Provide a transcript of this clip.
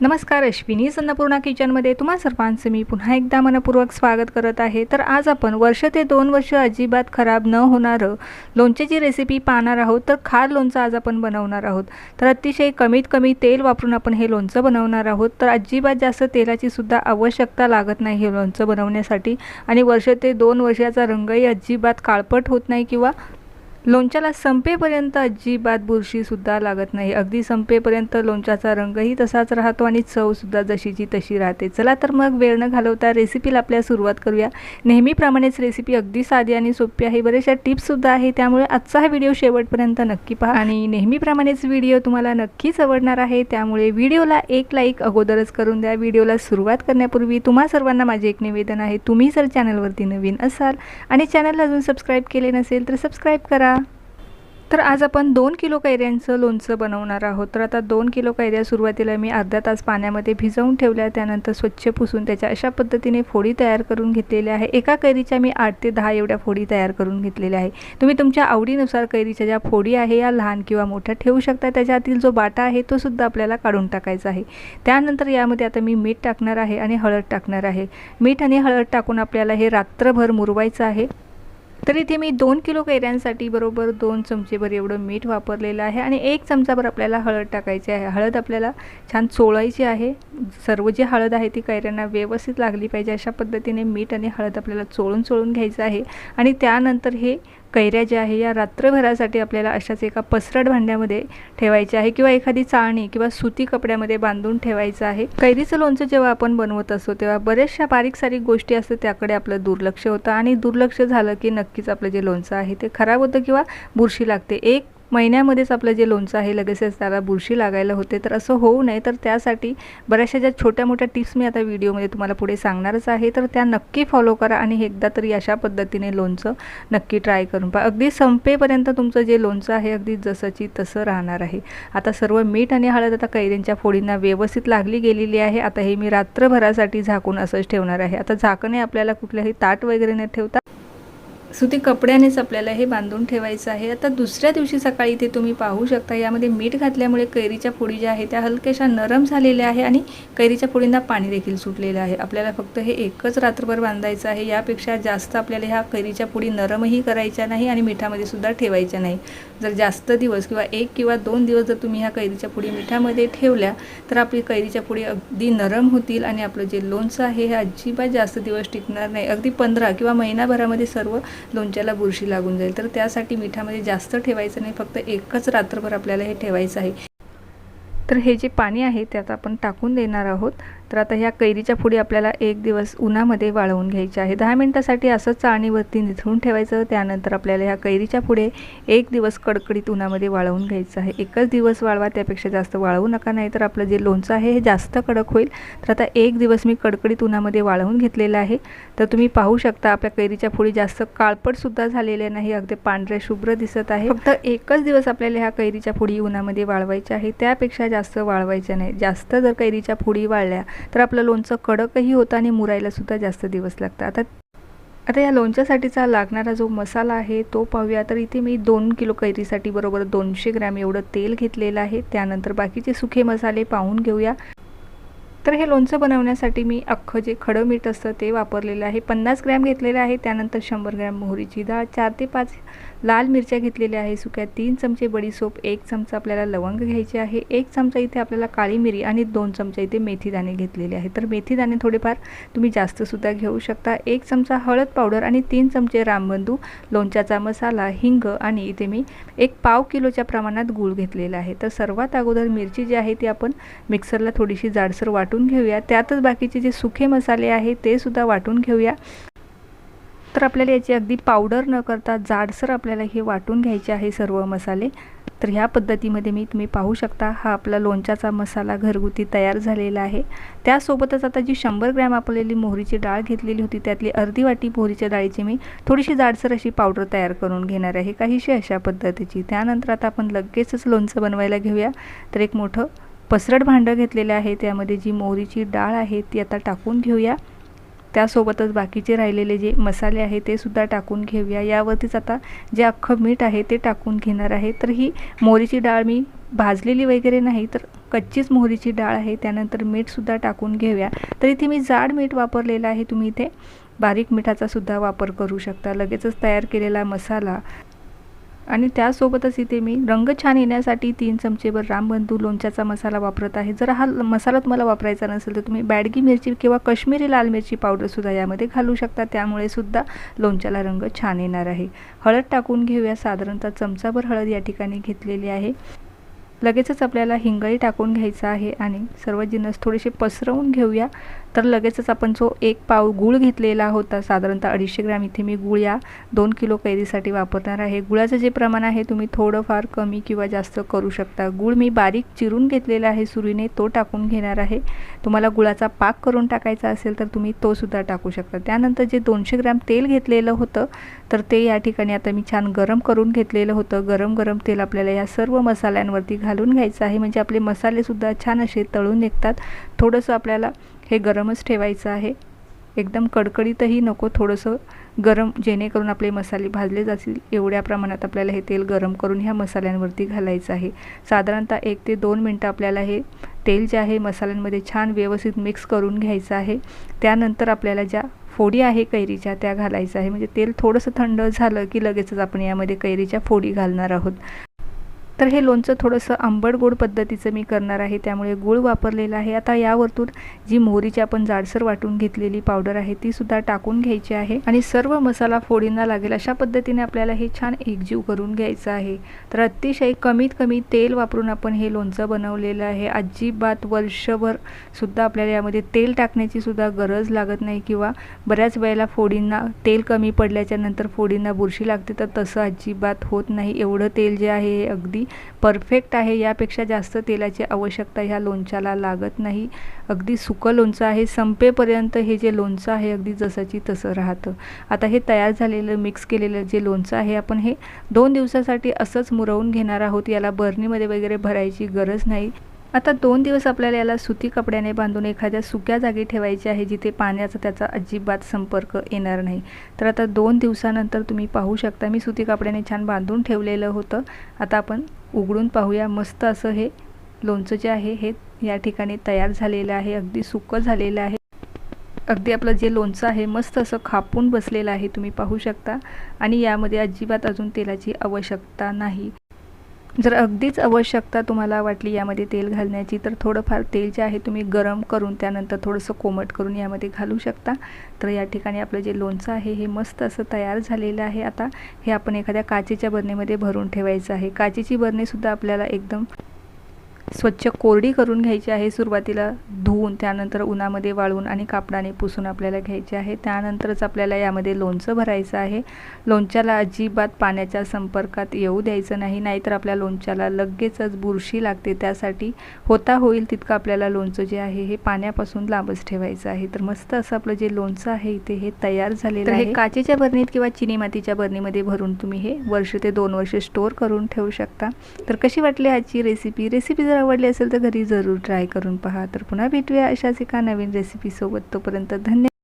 नमस्कार अश्विनी. अन्नपूर्णा किचनमध्ये तुम्हा सर्वांचं मी पुन्हा एकदा मनपूर्वक स्वागत करत आहे. तर आज आपण वर्ष ते दोन वर्ष अजिबात खराब न होणारं लोणच्याची रेसिपी पाहणार आहोत. तर खार लोणचं आज आपण बनवणार आहोत. तर अतिशय कमीत कमी तेल वापरून आपण हे लोणचं बनवणार आहोत. तर अजिबात जास्त तेलाची सुद्धा आवश्यकता लागत नाही हे लोणचं बनवण्यासाठी. आणि वर्ष ते दोन वर्षाचा रंगही अजिबात काळपट होत नाही किंवा लोणच्याला संपेपर्यंत अजिबात बुरशीसुद्धा लागत नाही. अगदी संपेपर्यंत लोणच्याचा रंगही तसाच राहतो आणि चवसुद्धा जशीची तशी राहते. चला तर मग वेळ न घालवता रेसिपीला आपल्या सुरुवात करूया. नेहमीप्रमाणेच रेसिपी अगदी साधी आणि सोपी आहे. बऱ्याचशा टिप्ससुद्धा आहे. त्यामुळे आजचा हा व्हिडिओ शेवटपर्यंत नक्की पहा. आणि नेहमीप्रमाणेच व्हिडिओ तुम्हाला नक्कीच आवडणार आहे. त्यामुळे व्हिडिओला एक लाईक अगोदरच करून द्या. व्हिडिओला सुरुवात करण्यापूर्वी तुम्हा सर्वांना माझे एक निवेदन आहे. तुम्ही जर चॅनलवरती नवीन असाल आणि चॅनलला अजून सबस्क्राईब केले नसेल तर सबस्क्राईब करा. तर आज आपण दोन किलो कैऱ्यांचं लोणचं बनवणार आहोत. तर आता दोन किलो कैऱ्या सुरुवातीला मी अर्धा तास पाण्यामध्ये भिजवून ठेवल्या त्यानंतर स्वच्छ पुसून त्याच्या अशा पद्धतीने फोडी तयार करून घेतलेल्या आहे. एका कैरीच्या मी आठ ते दहा एवढ्या फोडी तयार करून घेतलेल्या आहे. तुम्ही तुमच्या आवडीनुसार कैरीच्या ज्या फोडी आहे या लहान किंवा मोठ्या ठेवू शकता. त्याच्यातील जो बाटा आहे तो सुद्धा आपल्याला काढून टाकायचा आहे. त्यानंतर यामध्ये आता मी मीठ टाकणार आहे आणि हळद टाकणार आहे. मीठ आणि हळद टाकून आपल्याला हे रात्रभर मुरवायचं आहे. तर इथे मी दोन किलो कैऱ्यांसाठी बरोबर दोन चमचेभर एवढं मीठ वापरलेलं आहे आणि एक चमचाभर आपल्याला हळद टाकायची आहे. हळद आपल्याला छान चोळायची आहे. सर्व जी हळद आहे ती कैऱ्यांना व्यवस्थित लागली पाहिजे अशा पद्धतीने मीठ आणि हळद आपल्याला चोळून चोळून घ्यायचं आहे. आणि त्यानंतर हे कैऱ्या ज्या आहे या रात्रभरासाठी आपल्याला अशाच एका पसरट भांड्यामध्ये ठेवायचे आहे किंवा एखादी चाळणी किंवा सुती कपड्यामध्ये बांधून ठेवायचं आहे. कैरीचं लोणचं जेव्हा आपण बनवत असतो तेव्हा बऱ्याचशा बारीक सारीक गोष्टी असतात त्याकडे आपलं दुर्लक्ष होतं आणि दुर्लक्ष झालं की नक्कीच आपलं जे लोणचं आहे ते खराब होतं किंवा बुरशी लागते. एक महिन्यामध्येच आपलं जे लोणचं आहे लगेचच त्याला बुरशी लागायला होते तर असं होऊ नये. तर त्यासाठी बऱ्याचशा ज्या छोट्या मोठ्या टिप्स मी आता व्हिडिओमध्ये तुम्हाला पुढे सांगणारच आहे तर त्या नक्की फॉलो करा आणि एकदा तरी अशा पद्धतीने लोणचं नक्की ट्राय करून पहा. अगदी संपेपर्यंत तुमचं जे लोणचं आहे अगदी जसंची तसं राहणार आहे. आता सर्व मीठ आणि हळद आता कैऱ्यांच्या फोडींना व्यवस्थित लागली गेलेली आहे. आता हे मी रात्रभरासाठी झाकून असंच ठेवणार आहे. आता झाकणे आपल्याला कुठल्याही ताट वगैरे न ठेवता सुती कपड्यानेच आपल्याला हे बांधून ठेवायचं आहे. आता दुसऱ्या दिवशी सकाळी ते तुम्ही पाहू शकता यामध्ये मीठ घातल्यामुळे कैरीच्या फोडी ज्या आहे त्या हलक्याशा नरम झालेल्या आहे आणि कैरीच्या फोडींना पाणी देखील सुटलेलं आहे. आपल्याला फक्त हे एकच रात्रभर बांधायचं आहे. यापेक्षा जास्त आपल्याला ह्या कैरीच्या फोडी नरमही करायच्या नाही आणि मिठामध्ये सुद्धा ठेवायच्या नाही. जर जास्त दिवस किंवा एक किंवा दोन दिवस जर तुम्ही ह्या कैरीच्या फोडी मिठामध्ये ठेवल्या तर आपली कैरीच्या फोडी अगदी नरम होतील आणि आपलं जे लोणचं आहे हे अजिबात जास्त दिवस टिकणार नाही. अगदी पंधरा किंवा महिनाभरामध्ये सर्व लोणच्याला बुरशी लागून जाईल. तर त्यासाठी मिठामध्ये जास्त ठेवायचं नाही फक्त एकच रात्रभर आपल्याला हे ठेवायचं आहे. तर हे जे पाणी आहे त्यात आपण टाकून देणार आहोत. तर आता ह्या कैरीच्या फुडी आपल्याला एक दिवस उन्हामध्ये वाळवून घ्यायचे आहे. दहा मिनटासाठी असंच चाळणीवरती निथळून ठेवायचं. त्यानंतर आपल्याला ह्या कैरीच्या पुढे एक दिवस कडकडीत उन्हामध्ये वाळवून घ्यायचं आहे. एकच दिवस वाळवा त्यापेक्षा जास्त वाळवू नका नाही तर आपलं जे लोणचं आहे हे जास्त कडक होईल. तर आता एक दिवस मी कडकडीत उन्हामध्ये वाळवून घेतलेलं आहे. तर तुम्ही पाहू शकता आपल्या कैरीच्या फुडी जास्त काळपटसुद्धा झालेल्या नाही. अगदी पांढऱ्या शुभ्र दिसत आहे. फक्त एकच दिवस आपल्याला ह्या कैरीच्या फुडी उन्हामध्ये वाळवायच्या आहे. त्यापेक्षा जास्त वाळवायच्या नाही. जास्त जर कैरीच्या फुडी वाळल्या तर आपलं लोणचं कडकही होतं आणि मुरायलासुद्धा जास्त दिवस लागतात. आता आता या लोणच्यासाठीचा लागणारा जो मसाला आहे तो पाहूया. तर इथे मी दोन किलो कैरीसाठी बरोबर दोनशे ग्रॅम एवढं तेल घेतलेलं आहे. त्यानंतर बाकीचे सुखे मसाले पाहून घेऊया. तर हे लोणचं बनवण्यासाठी मी अख्खं जे खडं मीठ असतं ते वापरलेलं आहे. पन्नास ग्रॅम घेतलेलं आहे. त्यानंतर शंभर ग्रॅम मोहरीची डाळ चार ते पाच लाल मिरच्या घेतलेल्या आहे सुक्या तीन चमचे बडीसोप एक चमचा आपल्याला लवंग घ्यायचे आहे एक चमचा इथे आपल्याला काळी मिरी आणि दोन चमचा इथे मेथीदाणे घेतलेले आहे. तर मेथीदाणे थोडेफार तुम्ही जास्तसुद्धा घेऊ शकता. एक चमचा हळद पावडर आणि तीन चमचे रामबंधू लोणच्याचा मसाला हिंग आणि इथे मी एक पाव किलोच्या प्रमाणात गूळ घेतलेला आहे. तर सर्वात अगोदर मिरची जी आहे ती आपण मिक्सरला थोडीशी जाडसर वाटून घेऊया. त्यातच बाकीचे जे सुखे मसाले आहे ते सुद्धा वाटून घेऊया. तर आपल्याला याची अगदी पावडर न करता जाडसर आपल्याला हे वाटून घ्यायचे आहे सर्व मसाले. तर ह्या पद्धतीमध्ये मी तुम्ही पाहू शकता हा आपला लोणच्याचा मसाला घरगुती तयार झालेला आहे. त्यासोबतच आता जी शंभर ग्रॅम आपल्याली मोहरीची डाळ घेतलेली होती त्यातली अर्धी वाटी मोहरीच्या डाळीची मी थोडीशी जाडसर अशी पावडर तयार करून घेणार आहे काहीशी अशा पद्धतीची. त्यानंतर आता आपण लगेचच लोणचं बनवायला घेऊया. तर एक मोठं पसरट भांडं घेतलेलं आहे. त्यामध्ये जी मोहरीची डाळ आहे ती आता टाकून घेऊया. त्यासोबतच बाकीचे राहिलेले जे मसाले आहे ते सुद्धा टाकून घेऊया. यावरतीच आता जे अख्खं मीठ आहे ते टाकून घेणार आहे. तर ही मोरीची डाळ मी भाजलेली वगैरे नाही तर कच्चीच मोहरीची डाळ आहे. त्यानंतर मीठसुद्धा टाकून घेऊया. तर इथे मी जाड मीठ वापरलेलं आहे. तुम्ही इथे बारीक मिठाचा सुद्धा वापर करू शकता. लगेचच तयार केलेला मसाला आणि त्यासोबतच इथे मी रंग छान येण्यासाठी तीन चमचेभर रामबंधू लोणच्याचा मसाला वापरत आहे. जर हा मसाला तुम्हाला वापरायचा नसेल तर तुम्ही बॅडगी मिरची किंवा कश्मीरी लाल मिरची पावडरसुद्धा यामध्ये घालू शकता. त्यामुळे सुद्धा लोणच्याला रंग छान येणार आहे. हळद टाकून घेऊया. साधारणतः चमचाभर हळद या ठिकाणी घेतलेली आहे. लगेचच आपल्याला हिंगही टाकून घ्यायचा आहे आणि सर्व जिन्नस थोडेसे पसरवून घेऊया. तर लगेचच आपण जो एक पाव गूळ घेतलेला होता साधारणतः अडीचशे ग्रॅम इथे मी गूळ या दोन किलो कैरीसाठी वापरणार आहे. गुळाचं जे प्रमाण आहे तुम्ही थोडंफार कमी किंवा जास्त करू शकता. गूळ मी बारीक चिरून घेतलेला आहे सुरीने तो टाकून घेणार आहे. तुम्हाला गुळाचा पाक करून टाकायचा असेल तर तुम्ही तो सुद्धा टाकू शकता. त्यानंतर जे दोनशे ग्रॅम तेल घेतलेलं होतं तर ते या ठिकाणी आता मी छान गरम करून घेतलेलं होतं. गरम गरम तेल आपल्याला या सर्व मसाल्यांवरती घालून घ्यायचं आहे. म्हणजे आपले मसालेसुद्धा छान असे तळून निघतात. थोडंसं आपल्याला हे गरमच ठेवायचं आहे. एकदम कडकडीतही नको थोडंसं गरम जेणेकरून आपले मसाले भाजले जातील. एवढ्या प्रमाणात आपल्याला हे तेल गरम करून ह्या मसाल्यांवरती घालायचं आहे. साधारणतः एक ते दोन मिनटं आपल्याला हे तेल जे आहे मसाल्यांमध्ये छान व्यवस्थित मिक्स करून घ्यायचं आहे. त्यानंतर आपल्याला ज्या फोडी आहे कैरीच्या त्या घालायचं आहे. म्हणजे तेल थोडंसं थंड झालं की लगेचच आपण यामध्ये कैरीच्या फोडी घालणार आहोत. तर हे लोणचं थोडंसं आंबट गोड पद्धतीचं मी करणार आहे त्यामुळे गूळ वापरलेला आहे. आता यावरतून जी मोहरीची आपण जाडसर वाटून घेतलेली पावडर आहे ती सुद्धा टाकून घ्यायची आहे. आणि सर्व मसाला फोडींना लागेल अशा पद्धतीने आपल्याला हे छान एकजीव करून घ्यायचं आहे. तर अतिशय कमीत कमी तेल वापरून आपण हे लोणचं बनवलेलं आहे. अजिबात वर्षभर सुद्धा आपल्याला यामध्ये तेल टाकण्याची सुद्धा गरज लागत नाही किंवा बऱ्याच वेळेला फोडींना तेल कमी पडल्याच्या नंतर फोडींना बुरशी लागते तर तसं अजिबात होत नाही. एवढं तेल जे आहे हे अगदी परफेक्ट आहे यापेक्षा जास्त तेलाची आवश्यकता ह्या लोणच्याला लागत नाही. अगदी सुकं लोणचं आहे संपेपर्यंत हे जे लोणचं आहे अगदी जसंची तसं राहतं. आता हे तयार झालेलं मिक्स केलेलं जे लोणचं आहे आपण हे दोन दिवसासाठी असंच मुरवून घेणार आहोत. याला बर्नीमध्ये वगैरे भरायची गरज नाही. आता दोन दिवस आपल्याला याला सुती कपड्याने बांधून एखाद्या सुक्या जागी ठेवायची आहे जिथे पाण्याचा त्याचा अजिबात संपर्क येणार नाही. तर आता दोन दिवसानंतर तुम्ही पाहू शकता मी सुती कपड्याने छान बांधून ठेवलेलं होतं. आता आपण उघडून पाहूया. मस्त असं हे लोणचं जे आहे हे या ठिकाणी तयार झालेलं आहे. अगदी सुकं झालेलं आहे. अगदी आपलं जे लोणचं आहे मस्त असं खापून बसलेलं आहे. तुम्ही पाहू शकता. आणि यामध्ये अजिबात अजून तेलाची आवश्यकता नाही. जर अगदीच आवश्यकता तुम्हाला वाटली यामध्ये तेल घालण्याची तर थोडंफार तेल जे आहे तुम्ही गरम करून त्यानंतर थोडंसं कोमट करून यामध्ये घालू शकता. तर या ठिकाणी आपलं जे लोणचं आहे हे मस्त असं तयार झालेलं आहे. आता हे आपण एखाद्या काचेच्या बरणीमध्ये भरून ठेवायचं आहे. काचेची बरणीसुद्धा आपल्याला एकदम स्वच्छ कोरडी करून घ्यायची आहे. सुरुवातीला धुवून त्यानंतर उन्हामध्ये वाळवून आणि कापडाने पुसून आपल्याला घ्यायचे आहे. त्यानंतरच आपल्याला यामध्ये लोणचं भरायचं आहे. लोणच्याला अजिबात पाण्याच्या संपर्कात येऊ द्यायचं नाही. नाहीतर आपल्या लोणच्याला लगेचच बुरशी लागते. त्यासाठी होता होईल तितकं आपल्याला लोणचं जे आहे हे पाण्यापासून लांबच ठेवायचं आहे. तर मस्त असं आपलं जे लोणचं आहे इथे हे तयार झालेलं आहे. काचेच्या बरणीत किंवा चिनी मातीच्या बरणीमध्ये भरून तुम्ही हे वर्ष ते दोन वर्ष स्टोअर करून ठेवू शकता. तर कशी वाटली आजची रेसिपी रेसिपी जर आवडली असेल तर घरी जरूर ट्राय करून पहा. तर पुन्हा भेटूया अशाच एका नवीन रेसिपीसोबत तोपर्यंत धन्यवाद